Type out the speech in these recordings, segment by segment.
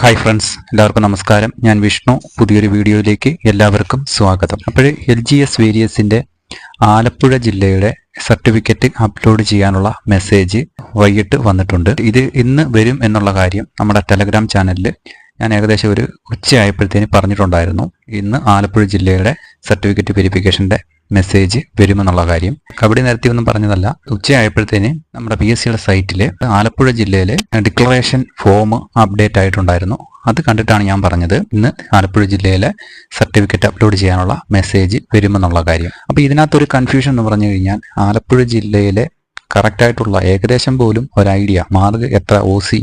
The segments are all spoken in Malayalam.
ഹായ് ഫ്രണ്ട്സ് എല്ലാവർക്കും നമസ്കാരം. ഞാൻ വിഷ്ണു. പുതിയൊരു വീഡിയോയിലേക്ക് എല്ലാവർക്കും സ്വാഗതം. അപ്പോൾ എൽ ജി എസ് വേരിയസിന്റെ ആലപ്പുഴ ജില്ലയുടെ സർട്ടിഫിക്കറ്റ് അപ്ലോഡ് ചെയ്യാനുള്ള മെസ്സേജ് വൈകിട്ട് വന്നിട്ടുണ്ട്. ഇത് ഇന്ന് വരും എന്നുള്ള കാര്യം നമ്മുടെ ടെലഗ്രാം ചാനലിൽ ഞാൻ ഏകദേശം ഒരു ഉച്ചയായപ്പോഴത്തേന് പറഞ്ഞിട്ടുണ്ടായിരുന്നു. ഇന്ന് ആലപ്പുഴ ജില്ലയുടെ സർട്ടിഫിക്കറ്റ് വെരിഫിക്കേഷന്റെ മെസ്സേജ് വരുമെന്നുള്ള കാര്യം. കബഡി നേരത്തെ ഒന്നും പറഞ്ഞതല്ല. ഉച്ചയായപ്പോഴത്തേന് നമ്മുടെ പി എസ് സിയുടെ സൈറ്റിൽ ആലപ്പുഴ ജില്ലയിലെ ഡിക്ലറേഷൻ ഫോം അപ്ഡേറ്റ് ആയിട്ടുണ്ടായിരുന്നു. അത് കണ്ടിട്ടാണ് ഞാൻ പറഞ്ഞത്. ഇന്ന് ആലപ്പുഴ ജില്ലയിലെ സർട്ടിഫിക്കറ്റ് അപ്ലോഡ് ചെയ്യാനുള്ള മെസ്സേജ് വരുമെന്നുള്ള കാര്യം. അപ്പോൾ ഇതിനകത്തൊരു കൺഫ്യൂഷൻ എന്ന് പറഞ്ഞു കഴിഞ്ഞാൽ ആലപ്പുഴ ജില്ലയിലെ കറക്റ്റ് ആയിട്ടുള്ള ഏകദേശം പോലും ഒരു ഐഡിയ മാർഗ് എത്ര O C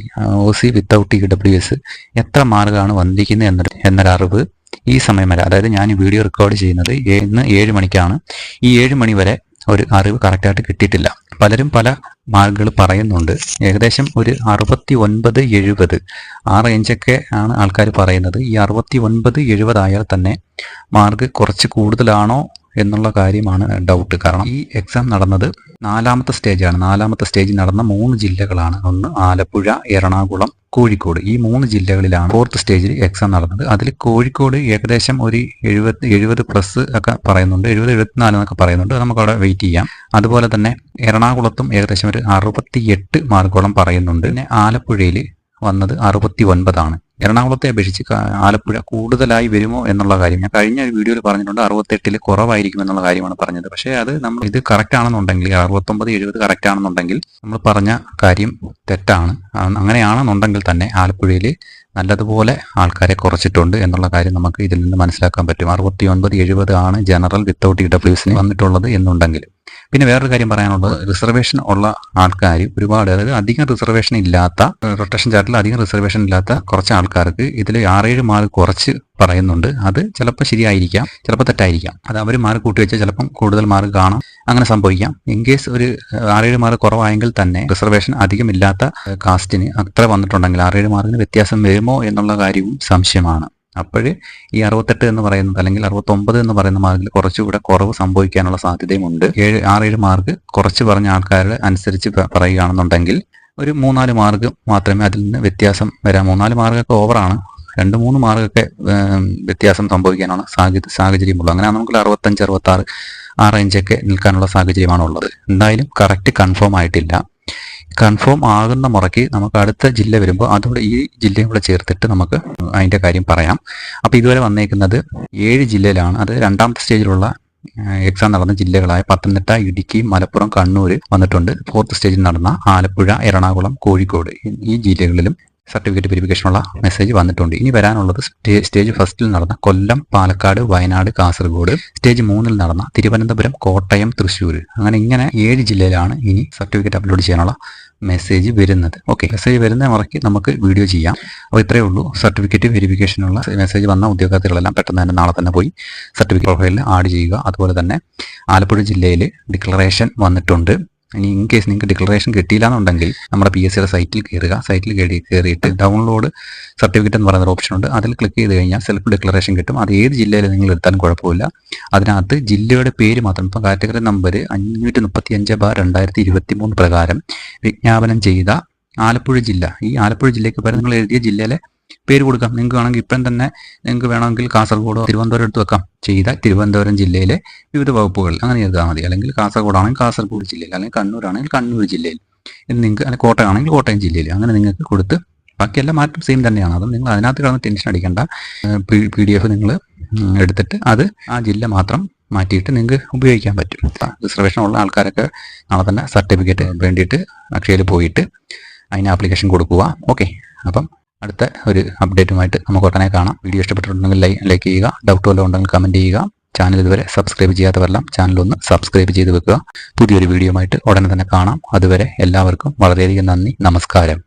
O C without E W S എത്ര മാർഗാണ് വന്നിരിക്കുന്നത് എന്നൊരു എന്നൊരറിവ് ഈ സമയം വരെ അതായത് ഞാൻ ഈ വീഡിയോ റെക്കോർഡ് ചെയ്യുന്നത് ഇന്ന് ഏഴ് മണിക്കാണ്. ഈ ഏഴ് മണി വരെ ഒരു അറിവ് കറക്റ്റായിട്ട് കിട്ടിയിട്ടില്ല. പലരും പല മാർക്കുകൾ പറയുന്നുണ്ട്. ഏകദേശം ഒരു അറുപത്തി ഒൻപത് എഴുപത് ആ റേഞ്ചൊക്കെ ആണ് ആൾക്കാർ പറയുന്നത്. ഈ അറുപത്തി ഒൻപത് എഴുപതായാൽ തന്നെ മാർക്ക് കുറച്ച് കൂടുതലാണോ എന്നുള്ള കാര്യമാണ് ഡൗട്ട് കാരണം ഈ എക്സാം നടന്നത് നാലാമത്തെ സ്റ്റേജാണ് നാലാമത്തെ സ്റ്റേജിൽ നടന്ന മൂന്ന് ജില്ലകളാണ്. ഒന്ന് ആലപ്പുഴ എറണാകുളം കോഴിക്കോട്. ഈ മൂന്ന് ജില്ലകളിലാണ് ഫോർത്ത് സ്റ്റേജിൽ എക്സാം നടന്നത്. അതിൽ കോഴിക്കോട് ഏകദേശം ഒരു എഴുപത് എഴുപത് പ്ലസ് ഒക്കെ പറയുന്നുണ്ട്. എഴുപത് എഴുപത്തിനാല് എന്നൊക്കെ പറയുന്നുണ്ട്. നമുക്ക് അവിടെ വെയിറ്റ് ചെയ്യാം. അതുപോലെ തന്നെ എറണാകുളത്തും ഏകദേശം ഒരു അറുപത്തി എട്ട് മാർക്കോളം പറയുന്നുണ്ട്. പിന്നെ ആലപ്പുഴയിൽ വന്നത് അറുപത്തി ഒൻപതാണ് എറണാകുളത്തെ അപേക്ഷിച്ച് ആലപ്പുഴ കൂടുതലായി വരുമോ എന്നുള്ള കാര്യം. ഞാൻ കഴിഞ്ഞ ഒരു വീഡിയോയിൽ പറഞ്ഞിട്ടുണ്ട് അറുപത്തെട്ടിൽ കുറവായിരിക്കും എന്നുള്ള കാര്യമാണ് പറഞ്ഞത്. പക്ഷേ അത് നമ്മൾ ഇത് കറക്റ്റ് ആണെന്നുണ്ടെങ്കിൽ അറുപത്തൊമ്പത് എഴുപത് കറക്റ്റ് ആണെന്നുണ്ടെങ്കിൽ നമ്മൾ പറഞ്ഞ കാര്യം തെറ്റാണ്. അങ്ങനെയാണെന്നുണ്ടെങ്കിൽ തന്നെ ആലപ്പുഴയിൽ നല്ലതുപോലെ ആൾക്കാരെ കുറച്ചിട്ടുണ്ട് എന്നുള്ള കാര്യം നമുക്ക് ഇതിൽ നിന്ന് മനസ്സിലാക്കാൻ പറ്റും. അറുപത്തി ഒൻപത് എഴുപത് ആണ് ജനറൽ വിത്തൗട്ട് ഇ ഡബ്ല്യൂസിന് വന്നിട്ടുള്ളത് എന്നുണ്ടെങ്കിൽ. പിന്നെ വേറൊരു കാര്യം പറയാനുള്ളത്. റിസർവേഷൻ ഉള്ള ആൾക്കാർ ഒരുപാട് അതായത് അധികം റിസർവേഷൻ ഇല്ലാത്ത റൊട്ടേഷൻ ചാർട്ടിൽ അധികം റിസർവേഷൻ ഇല്ലാത്ത കുറച്ച് ആൾക്കാർക്ക് ഇതിൽ ആറേഴ് മാർക്ക് കുറച്ച് പറയുന്നുണ്ട്. അത് ചിലപ്പോൾ ശരിയായിരിക്കാം ചിലപ്പോൾ തെറ്റായിരിക്കാം. അത് അവർ മാർക്ക് കൂട്ടി വെച്ചാൽ ചിലപ്പം കൂടുതൽ മാർക്ക് കാണാം. അങ്ങനെ സംഭവിക്കാം. ഇൻ കേസ് ഒരു ആറേഴ് മാർക്ക് കുറവായെങ്കിൽ തന്നെ റിസർവേഷൻ അധികമില്ലാത്ത കാസ്റ്റിന് അത്ര വന്നിട്ടുണ്ടെങ്കിൽ ആറേഴ് മാർക്കിന് വ്യത്യാസം വരുമോ എന്നുള്ള കാര്യവും സംശയമാണ്. അപ്പോൾ ഈ അറുപത്തെട്ട് എന്ന് പറയുന്നത് അല്ലെങ്കിൽ അറുപത്തൊമ്പത് എന്ന് പറയുന്ന മാർക്കിൽ കുറച്ചുകൂടെ കുറവ് സംഭവിക്കാനുള്ള സാധ്യതയുമുണ്ട്. ഏഴ് ആറേഴ് മാർക്ക് കുറച്ച് പറഞ്ഞ ആൾക്കാരുടെ അനുസരിച്ച് പറയുകയാണെന്നുണ്ടെങ്കിൽ ഒരു മൂന്നാൽ മാർക്ക് മാത്രമേ അതിൽ നിന്ന് വ്യത്യാസം വരാം. മൂന്നാൽ മാർക്കൊക്കെ ഓവറാണ് രണ്ട് മൂന്ന് മാർക്കൊക്കെ വ്യത്യാസം സംഭവിക്കാനാണ് സാഹചര്യ സാഹചര്യമുള്ളത്. അങ്ങനെ നമുക്ക് അറുപത്തഞ്ച് അറുപത്താറ് ആ റേഞ്ചൊക്കെ നിൽക്കാനുള്ള സാഹചര്യമാണ് ഉള്ളത് എന്തായാലും കറക്റ്റ് കൺഫേം ആയിട്ടില്ല. കൺഫേം ആകുന്ന മുറയ്ക്ക് നമുക്ക് അടുത്ത ജില്ല വരുമ്പോൾ അതുകൊണ്ട് ഈ ജില്ലയും കൂടെ ചേർത്തിട്ട് നമുക്ക് അതിന്റെ കാര്യം പറയാം. അപ്പോൾ ഇതുവരെ വന്നേക്കുന്നത് ഏഴ് ജില്ലയിലാണ്. അത് രണ്ടാമത്തെ സ്റ്റേജിലുള്ള എക്സാം നടന്ന ജില്ലകളായ പത്തനംതിട്ട ഇടുക്കി മലപ്പുറം കണ്ണൂർ വന്നിട്ടുണ്ട്. ഫോർത്ത് സ്റ്റേജിൽ നടന്ന ആലപ്പുഴ എറണാകുളം കോഴിക്കോട് ഈ- ജില്ലകളിലും സർട്ടിഫിക്കറ്റ് വെരിഫിക്കേഷനുള്ള മെസ്സേജ് വന്നിട്ടുണ്ട്. ഇനി വരാനുള്ളത് സ്റ്റേ- സ്റ്റേജ് ഫസ്റ്റിൽ നടന്ന കൊല്ലം പാലക്കാട് വയനാട് കാസർഗോഡ്. സ്റ്റേജ് മൂന്നിൽ നടന്ന തിരുവനന്തപുരം കോട്ടയം തൃശ്ശൂർ അങ്ങനെ ഇങ്ങനെ ഏഴ് ജില്ലയിലാണ് ഇനി സർട്ടിഫിക്കറ്റ് അപ്ലോഡ് ചെയ്യാനുള്ള മെസ്സേജ് വരുന്നത്. ഓക്കെ മെസ്സേജ് വരുന്ന മുറയ്ക്ക് നമുക്ക് വീഡിയോ ചെയ്യാം. അപ്പോൾ ഇത്രയേ ഉള്ളൂ. സർട്ടിഫിക്കറ്റ് വെരിഫിക്കേഷനുള്ള മെസ്സേജ് വന്ന ഉദ്യോഗാർത്ഥികളെല്ലാം പെട്ടെന്ന് തന്നെ നാളെ തന്നെ പോയി സർട്ടിഫിക്കറ്റ് പ്രൊഫൈലിൽ ആഡ് ചെയ്യുക. അതുപോലെ തന്നെ ആലപ്പുഴ ജില്ലയിൽ ഡിക്ലറേഷൻ വന്നിട്ടുണ്ട്. ഇനി ഇൻ കേസ് നിങ്ങൾക്ക് ഡിക്ലറേഷൻ കിട്ടിയില്ല എന്നുണ്ടെങ്കിൽ നമ്മുടെ പി എസ് സിയുടെ സൈറ്റിൽ കയറുക സൈറ്റിൽ കയറി കയറിയിട്ട് ഡൗൺലോഡ് സർട്ടിഫിക്കറ്റ് എന്ന് പറയുന്ന ഓപ്ഷൻ ഉണ്ട്. അതിൽ ക്ലിക്ക് ചെയ്ത് കഴിഞ്ഞാൽ സെൽഫ് ഡിക്ലറേഷൻ കിട്ടും. അത് ഏത് ജില്ലയിൽ നിങ്ങൾ എടുത്താലും കുഴപ്പമില്ല. അതിനകത്ത് ജില്ലയുടെ പേര് മാത്രം ഇപ്പം കാറ്റഗറി നമ്പർ അഞ്ഞൂറ്റി മുപ്പത്തി അഞ്ച് ബാർ രണ്ടായിരത്തി ഇരുപത്തി മൂന്ന് പ്രകാരം വിജ്ഞാപനം ചെയ്ത ആലപ്പുഴ ജില്ല. ഈ ആലപ്പുഴ ജില്ലയ്ക്ക് പകരം നിങ്ങൾ എഴുതിയ ജില്ലയിലെ പേര് കൊടുക്കാം. നിങ്ങൾക്ക് വേണമെങ്കിൽ ഇപ്പം തന്നെ നിങ്ങൾക്ക് വേണമെങ്കിൽ കാസർഗോഡോ തിരുവനന്തപുരം എടുത്ത് വെക്കാം. ചെയ്ത തിരുവനന്തപുരം ജില്ലയിലെ വിവിധ വകുപ്പുകൾ. അങ്ങനെ എഴുതാൽ മതി. അല്ലെങ്കിൽ കാസർഗോഡാണെങ്കിൽ കാസർഗോഡ് ജില്ലയിൽ അല്ലെങ്കിൽ കണ്ണൂർ ആണെങ്കിൽ കണ്ണൂർ ജില്ലയിൽ. എന്ന് നിങ്ങൾക്ക് അല്ലെങ്കിൽ കോട്ടയം ആണെങ്കിൽ കോട്ടയം ജില്ലയിൽ. അങ്ങനെ നിങ്ങൾക്ക് കൊടുത്ത് ബാക്കിയെല്ലാം മാറ്റം സെയിം തന്നെയാണ്. അതും നിങ്ങൾ അതിനകത്ത് കിടന്ന് ടെൻഷൻ അടിക്കേണ്ട. പി ഡി എഫ് നിങ്ങൾ എടുത്തിട്ട് അത് ആ ജില്ല മാത്രം മാറ്റിയിട്ട് നിങ്ങൾക്ക് ഉപയോഗിക്കാൻ പറ്റും. റിസർവേഷൻ ഉള്ള ആൾക്കാരൊക്കെ നാളെ തന്നെ സർട്ടിഫിക്കറ്റ് വേണ്ടിയിട്ട് അക്ഷയയിൽ പോയിട്ട് അതിന് ആപ്ലിക്കേഷൻ കൊടുക്കുക. ഓക്കെ അപ്പം അടുത്ത ഒരു അപ്ഡേറ്റുമായിട്ട് നമുക്ക് ഉടനെ കാണാം. വീഡിയോ ഇഷ്ടപ്പെട്ടിട്ടുണ്ടെങ്കിൽ ലൈക്ക് ചെയ്യുക. ഡൗട്ട് വല്ലതും ഉണ്ടെങ്കിൽ കമന്റ് ചെയ്യുക. ചാനൽ ഇതുവരെ സബ്സ്ക്രൈബ് ചെയ്യാത്തവരെല്ലാം ചാനൽ ഒന്ന് സബ്സ്ക്രൈബ് ചെയ്ത് വെക്കുക. പുതിയൊരു വീഡിയോ ആയിട്ട് ഉടനെ തന്നെ കാണാം. അതുവരെ എല്ലാവർക്കും വളരെയധികം നന്ദി. നമസ്കാരം.